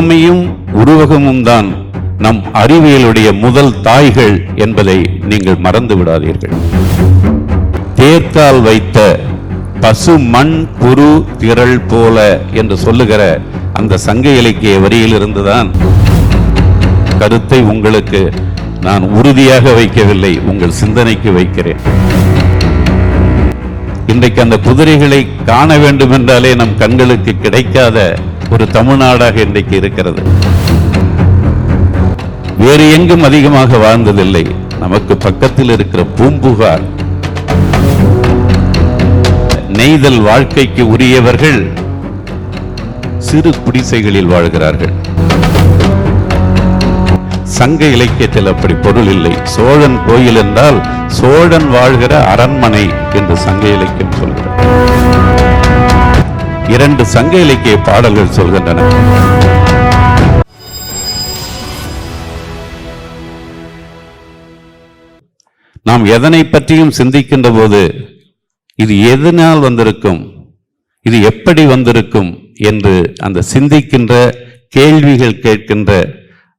உவமையும் உருவகமும் தான் நம் அறிவியலுடைய முதல் தாய்கள் என்பதை நீங்கள் மறந்து விடாதீர்கள். தேர்த்தால் வைத்த பசு மண் குரு திரள் போல என்று சொல்லுகிற அந்த சங்க இலக்கிய வரியில் இருந்துதான் கருத்தை உங்களுக்கு நான் உறுதியாக வைக்கவில்லை உங்கள் சிந்தனைக்கு வைக்கிறேன். இன்றைக்கு அந்த குதிரைகளை காண வேண்டும் என்றாலே நம் கண்களுக்கு கிடைக்காத ஒரு தமிழ்நாடாக இன்றைக்கு இருக்கிறது. வேறு எங்கும் அதிகமாக வாழ்ந்ததில்லை. நமக்கு பக்கத்தில் இருக்கிற பூம்புகார். நெய்தல் வாழ்க்கைக்கு உரியவர்கள் சிறு குடிசைகளில் வாழ்கிறார்கள். சங்க இலக்கியத்தில் அப்படி பொருள் இல்லை. சோழன் கோயில் என்றால் சோழன் வாழ்கிற அரண்மனை என்று சங்க இலக்கியம் சொல்கிறார் இரண்டு சங்க இலக்கிய பாடல்கள் சொல்கின்றன. நாம் எதனை பற்றியும் சிந்திக்கின்ற போது இது எதனால் வந்திருக்கும் இது எப்படி வந்திருக்கும் என்று அந்த சிந்திக்கின்ற கேள்விகள் கேட்கின்ற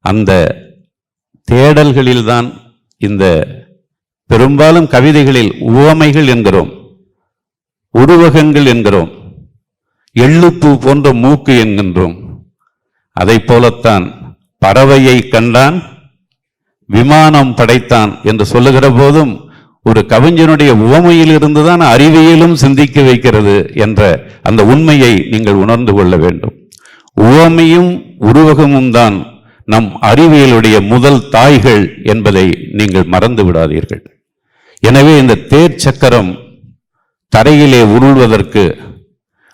அந்த தேடல்களில்தான் இந்த பெரும்பாலும் கவிதைகளில் உவமைகள் என்கிறோம் உருவகங்கள் என்கிறோம். எள்ளுப்பூ போன்ற மூக்கு என்கின்றோம். அதை போலத்தான் பறவையை கண்டான் விமானம் படைத்தான் என்று சொல்லுகிற போதும் ஒரு கவிஞனுடைய உவமையிலிருந்து தான் அறிவியலும் சிந்திக்க வைக்கிறது என்ற அந்த உண்மையை நீங்கள் உணர்ந்து கொள்ள வேண்டும். உவமையும் உருவகமும் தான் நம் அறிவியலுடைய முதல் தாய்கள் என்பதை நீங்கள் மறந்து விடாதீர்கள். எனவே இந்த தேர் சக்கரம் தரையிலே உருள்வதற்கு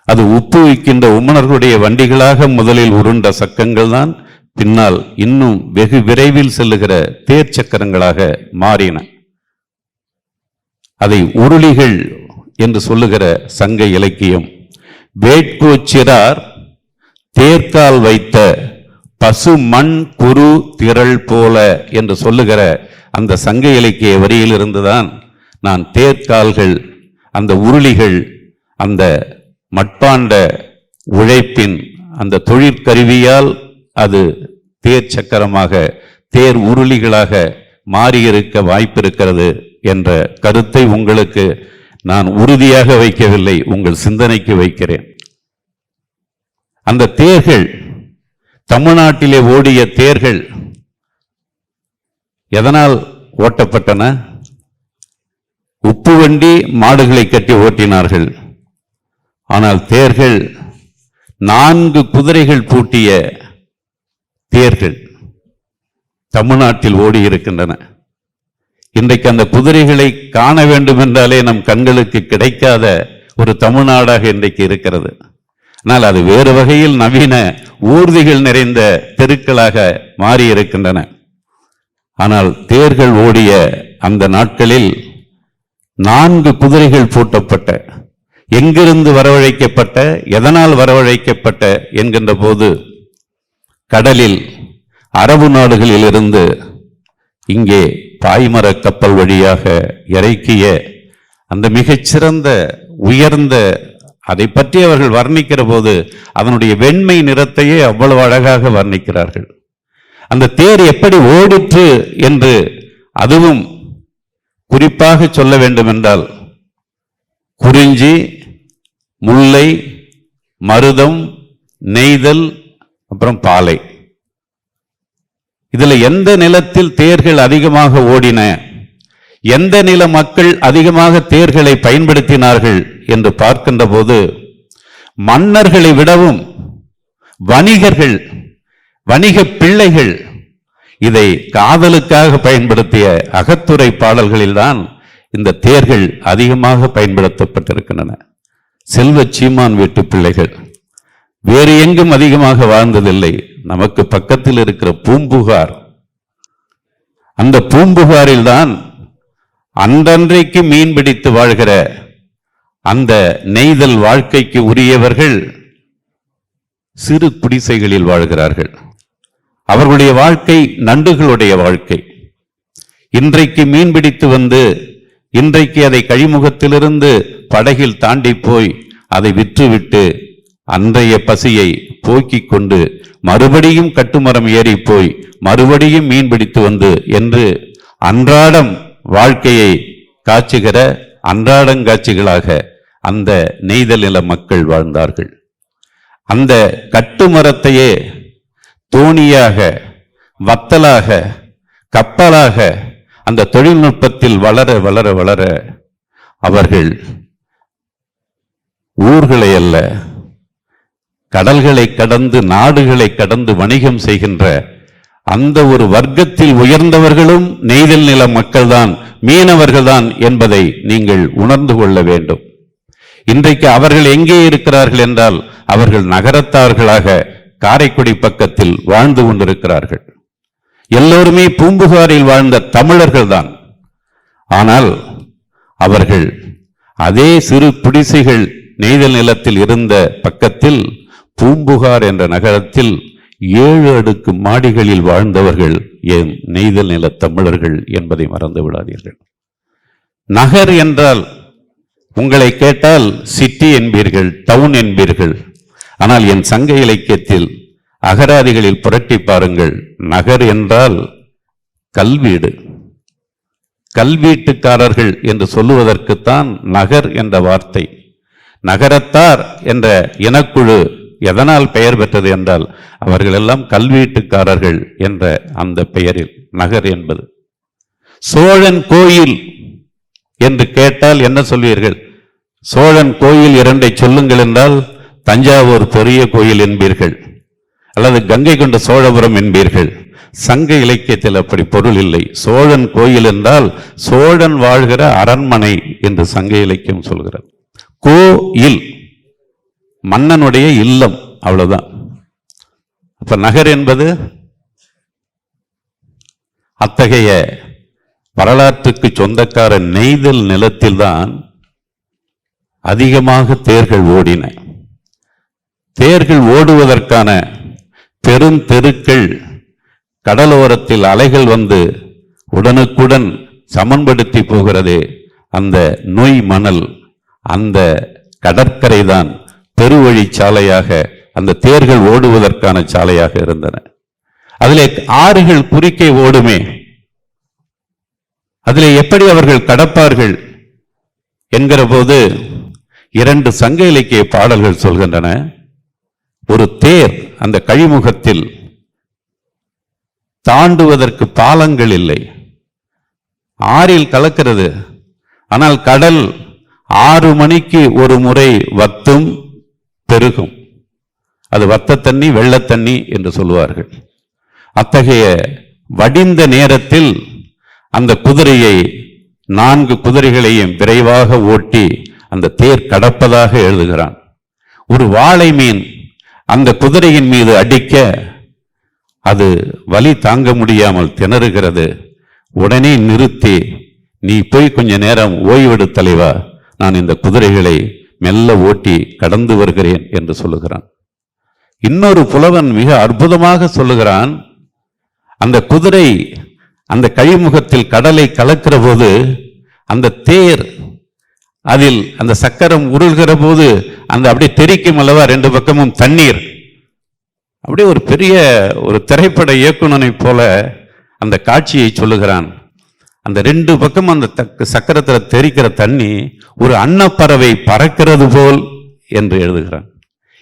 அது உப்பு வைக்கின்ற உமணர்களுடைய வண்டிகளாக முதலில் உருண்ட சக்கங்கள் தான் பின்னால் இன்னும் வெகு விரைவில் செல்லுகிற தேர் சக்கரங்களாக மாறின. அதை உருளிகள் என்று சொல்லுகிற சங்க இலக்கியம். வேட்கோச்சிறார் தேர்க்கால் வைத்த பசு மண் குரு திரள் போல என்று சொல்லுகிற அந்த சங்க இலக்கிய வரியிலிருந்துதான் நான் தேர்க்கால்கள் அந்த உருளிகள் அந்த மட்பாண்ட உழைப்பின் அந்த தொழிற்கருவியால் அது தேர் சக்கரமாக தேர் உருளிகளாக மாறியிருக்க வாய்ப்பிருக்கிறது என்ற கருத்தை உங்களுக்கு நான் உறுதியாக வைக்கவில்லை உங்கள் சிந்தனைக்கு வைக்கிறேன். அந்த தேர்கள் தமிழ்நாட்டிலே ஓடிய தேர்கள் எதனால் ஓட்டப்பட்டன? உப்பு வண்டி மாடுகளை கட்டி ஓட்டினார்கள். ஆனால் தேர்கள் நான்கு குதிரைகள் பூட்டிய தேர்கள் தமிழ்நாட்டில் ஓடி இருக்கின்றன. இன்றைக்கு அந்த குதிரைகளை காண வேண்டும் என்றாலே நம் கண்களுக்கு கிடைக்காத ஒரு தமிழ்நாடாக இன்றைக்கு இருக்கிறது. ஆனால் அது வேறு வகையில் நவீன ஊர்திகள் நிறைந்த தெருக்களாக மாறி இருக்கின்றன. ஆனால் தேர்கள் ஓடிய அந்த நாட்களில் நான்கு குதிரைகள் பூட்டப்பட்ட எங்கிருந்து வரவழைக்கப்பட்ட எதனால் வரவழைக்கப்பட்ட என்கின்ற போது கடலில் அரபு நாடுகளில் இருந்து இங்கே பாய்மர கப்பல் வழியாக இறக்கிய அந்த மிகச்சிறந்த உயர்ந்த அதை பற்றி அவர்கள் வர்ணிக்கிற போது அதனுடைய வெண்மை நிறத்தையே அவ்வளவு அழகாக வர்ணிக்கிறார்கள். அந்த தேர் எப்படி ஓடிற்று என்று அதுவும் குறிப்பாக சொல்ல வேண்டுமென்றால் குறிஞ்சி முல்லை மருதம் நெய்தல் அப்புறம் பாலை. இதுல எந்த நிலத்தில் தேர்கள் அதிகமாக ஓடின எந்த நில மக்கள் அதிகமாக தேர்களை பயன்படுத்தினார்கள் என்று பார்க்கின்ற போது மன்னர்களை விடவும் வணிகர்கள் வணிக பிள்ளைகள் இதை காதலுக்காக பயன்படுத்திய அகத்துறை பாடல்களில்தான் இந்த தேர்கள் அதிகமாக பயன்படுத்தப்பட்டிருக்கின்றன. செல்வ சீமான் வீட்டு பிள்ளைகள். வேறு எங்கும் அதிகமாக வாழ்ந்ததில்லை. நமக்கு பக்கத்தில் இருக்கிற பூம்புகார். அந்த பூம்புகாரில் தான் அன்றன்றைக்கு மீன் பிடித்து வாழ்கிற அந்த நெய்தல் வாழ்க்கைக்கு உரியவர்கள் சிறு குடிசைகளில் வாழ்கிறார்கள். அவர்களுடைய வாழ்க்கை நண்டுகளுடைய வாழ்க்கை. இன்றைக்கு மீன் பிடித்து வந்து இன்றைக்கு அதை கழிமுகத்திலிருந்து படகில் தாண்டி போய் அதை விற்றுவிட்டு அன்றைய பசியை போக்கிக் கொண்டு மறுபடியும் கட்டுமரம் ஏறி போய் மறுபடியும் மீன் பிடித்து வந்து என்று அன்றாடம் வாழ்க்கையை காட்சுகிற அன்றாடங்காட்சிகளாக அந்த நெய்தல் நில மக்கள் வாழ்ந்தார்கள். அந்த கட்டுமரத்தையே தோணியாக வத்தலாக கப்பலாக அந்த தொழில்நுட்பத்தில் வளர வளர வளர அவர்கள் ஊர்களை அல்ல கடல்களை கடந்து நாடுகளை கடந்து வணிகம் செய்கின்ற அந்த ஒரு வர்க்கத்தில் உயர்ந்தவர்களும் நெய்தல் நில மக்கள்தான் மீனவர்கள்தான் என்பதை நீங்கள் உணர்ந்து கொள்ள வேண்டும். இன்றைக்கு அவர்கள் எங்கே இருக்கிறார்கள் என்றால் அவர்கள் நகரத்தார்களாக காரைக்குடி பக்கத்தில் வாழ்ந்து கொண்டிருக்கிறார்கள். எல்லோருமே பூம்புகாரில் வாழ்ந்த தமிழர்கள் தான் ஆனால் அவர்கள் அதே சிறு பிடிசைகள் நெய்தல் நிலத்தில் இருந்த பக்கத்தில் பூம்புகார் என்ற நகரத்தில் ஏழு அடுக்கு மாடிகளில் வாழ்ந்தவர்கள் என் நெய்தல் நில தமிழர்கள் என்பதை மறந்து விடாதீர்கள். நகர் என்றால் உங்களை கேட்டால் சிட்டி என்பீர்கள் டவுன் என்பீர்கள். ஆனால் என் சங்க இலக்கியத்தில் அகராதிகளில் புரட்டி பாருங்கள். நகர் என்றால் கல்வீடு. கல்வீட்டுக்காரர்கள் என்று சொல்லுவதற்குத்தான் நகர் என்ற வார்த்தை நகரத்தார் என்ற இனக்குழு எதனால் பெயர் பெற்றது என்றால் அவர்கள் எல்லாம் கல்வீட்டுக்காரர்கள் என்ற அந்த பெயரில் நகர் என்பது. சோழன் கோயில் என்று கேட்டால் என்ன சொல்வீர்கள்? சோழன் கோயில் இரண்டை சொல்லுங்கள் என்றால் தஞ்சாவூர் பெரிய கோயில் என்பீர்கள். அல்லது கங்கை கொண்ட சோழபுரம் என்பீர்கள். சங்க இலக்கியத்தில் அப்படி பொருள் இல்லை. சோழன் கோயில் என்றால் சோழன் வாழ்கிற அரண்மனை என்று சங்க இலக்கியம் சொல்கிறது. கோயில் மன்னனுடைய இல்லம் அவ்வளவுதான். அப்ப நகர் என்பது அத்தகைய வரலாற்றுக்கு சொந்தக்கார நெய்தல் நிலத்தில்தான் அதிகமாக தேர்கள் ஓடின. தேர்கள் ஓடுவதற்கான பெருந்தெருக்கள் கடலோரத்தில் அலைகள் வந்து உடனுக்குடன் சமன்படுத்தி போகிறதே அந்த நொய் மணல். அந்த கடற்கரை தான் பெருவழி சாலையாக அந்த தேர்கள் ஓடுவதற்கான சாலையாக இருந்தன. அதிலே ஆறுகள் குறுக்கே ஓடுமே. அதிலே எப்படி அவர்கள் கடப்பார்கள் என்கிற போது இரண்டு சங்க இலக்கிய பாடல்கள் சொல்கின்றன. ஒரு தேர் அந்த கழிமுகத்தில் தாண்டுவதற்கு பாலங்கள் இல்லை. ஆறில் கலக்கிறது. ஆனால் கடல் ஆறு மணிக்கு ஒரு முறை வத்தும் பெருகும். அது வத்த தண்ணி வெள்ளத் தண்ணி என்று சொல்லுவார்கள். அத்தகைய வடிந்த நேரத்தில் அந்த குதிரையை நான்கு குதிரைகளையும் விரைவாக ஓட்டி அந்த தேர் கடப்பதாக எழுதுகிறான். ஒரு வாழை மீன் அந்த குதிரையின் மீது அடிக்க அது வலி தாங்க முடியாமல் திணறுகிறது. உடனே நிறுத்தி நீ போய் கொஞ்ச நேரம் ஓய்வெடு தலைவா நான் இந்த குதிரைகளை மெல்ல ஓட்டி கடந்து வருகிறேன் என்று சொல்லுகிறான். இன்னொரு புலவன் மிக அற்புதமாக சொல்லுகிறான் அந்த குதிரை அந்த கழிமுகத்தில் கடலை கலக்கிற போது அந்த தேர் அதில் அந்த சக்கரம் உருள்கிற போது அந்த அப்படியே தெரிக்கும் அல்லவா ரெண்டு பக்கமும் தண்ணீர். அப்படியே ஒரு பெரிய ஒரு திரைப்பட இயக்குனனை போல அந்த காட்சியை சொல்லுகிறான். அந்த ரெண்டு பக்கம் அந்த தக்கு சக்கரத்துல தெரிக்கிற தண்ணி ஒரு அன்னப்பறவை பறக்கிறது போல் என்று எழுதுகிறான்.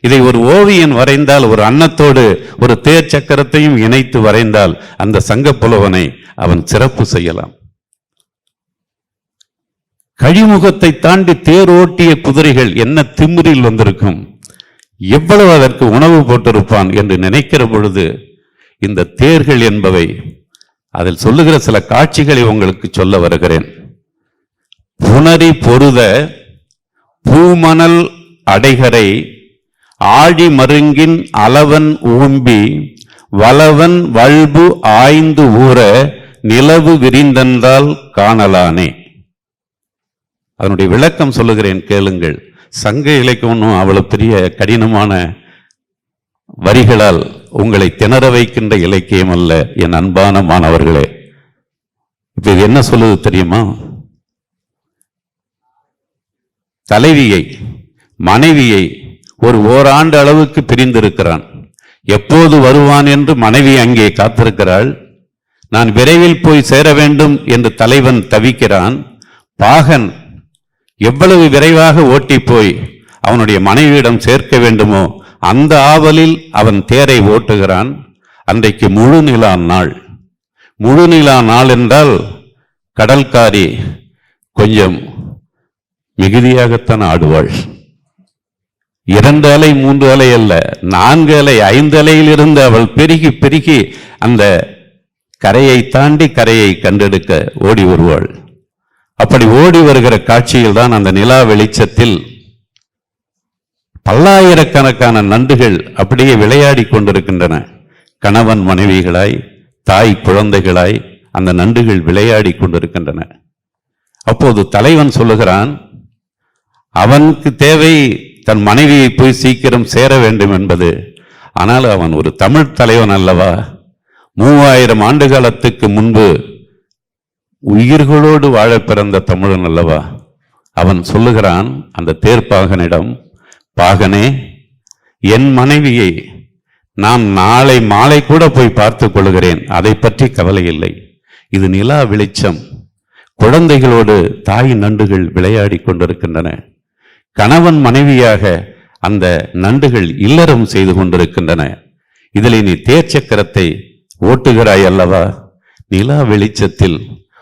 இதை ஒரு ஓவியன் வரைந்தால் ஒரு அன்னத்தோடு ஒரு தேர் சக்கரத்தையும் இணைத்து வரைந்தால் அந்த சங்க புலவனை அவன் சிறப்பு செய்யலாம். கழிமுகத்தை தாண்டி தேர் ஓட்டிய குதிரைகள் என்ன திமிரில் வந்திருக்கும்? எவ்வளவு அதற்கு உணவு போட்டிருப்பான் என்று நினைக்கிற பொழுது இந்த தேர்கள் என்பவை அதில் சொல்லுகிற சில காட்சிகளை உங்களுக்கு சொல்ல வருகிறேன். புனரி பொருத பூமணல் அடைகரை ஆழி மருங்கின் அளவன் ஊம்பி வளவன் வல்பு ஆய்ந்து ஊற நிலவு விரிந்தென்றால் காணலானே. அதனுடைய விளக்கம் சொல்லுகிறேன் கேளுங்கள். சங்க இலக்கியம் அவ்வளவு பெரிய கடினமான வரிகளால் உங்களை திணற வைக்கின்ற இலக்கியம் அல்ல என் அன்பான மாணவர்களே. இப்ப இது என்ன சொல்லுது தெரியுமா? தலைவியை மனைவியை ஒரு ஓராண்டு அளவுக்கு பிரிந்திருக்கிறான். எப்போது வருவான் என்று மனைவி அங்கே காத்திருக்கிறாள். நான் விரைவில் போய் சேர வேண்டும் என்று தலைவன் தவிக்கிறான். பாகன் எவ்வளவு விரைவாக ஓட்டி போய் அவனுடைய மனைவியிடம் சேர்க்க வேண்டுமோ அந்த ஆவலில் அவன் தேரை ஓட்டுகிறான். அன்றைக்கு முழு நிலா நாள். முழு நிலா நாள் என்றால் கடல்காரி கொஞ்சம் மிகுதியாகத்தான் ஆடுவாள். இரண்டு அலை மூன்று அலை அல்ல நான்கு அலை ஐந்து அலையில் இருந்து அவள் பெருகி பெருகி அந்த கரையை தாண்டி கரையை கண்டெடுக்க ஓடி வருவாள். அப்படி ஓடி வருகிற காட்சியில் தான் அந்த நிலா வெளிச்சத்தில் பல்லாயிரக்கணக்கான நண்டுகள் அப்படியே விளையாடி கொண்டிருக்கின்றன. கணவன் மனைவிகளாய் தாய் குழந்தைகளாய் அந்த நண்டுகள் விளையாடி கொண்டிருக்கின்றன. அப்போது தலைவன் சொல்லுகிறான் அவனுக்கு தேவை தன் மனைவியை போய் சீக்கிரம் சேர வேண்டும் என்பது. ஆனால் அவன் ஒரு தமிழ் தலைவன் அல்லவா? மூவாயிரம் ஆண்டு காலத்துக்கு முன்பு உயிர்களோடு வாழ பிறந்த தமிழன் அல்லவா? அவன் சொல்லுகிறான் அந்த தேர்ப்பாகனிடம் பாகனே என் மனைவியை நான் நாளை மாலை கூட போய் பார்த்துக் கொள்கிறேன். அதை பற்றி கவலை இல்லை. இது நிலா வெளிச்சம். குழந்தைகளோடு தாய் நண்டுகள் விளையாடி கொண்டிருக்கின்றன. கணவன் மனைவியாக அந்த நண்டுகள் இல்லறம் செய்து கொண்டிருக்கின்றன. இதில் நீ தேர்ச்சக்கரத்தை ஓட்டுகிறாய் அல்லவா? நிலா வெளிச்சத்தில்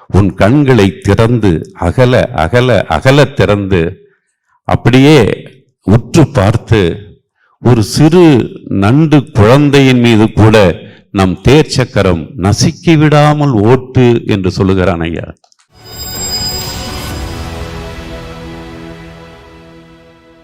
உன் கண்களை திறந்து அகல அகல அகல திறந்து அப்படியே உற்று பார்த்து ஒரு சிறு நண்டு குழந்தையின் மீது கூட நம் தேர்ச்சக்கரம் நசுக்கி விடாமல் ஓட்டு என்று சொல்லுகிறான் ஐயா.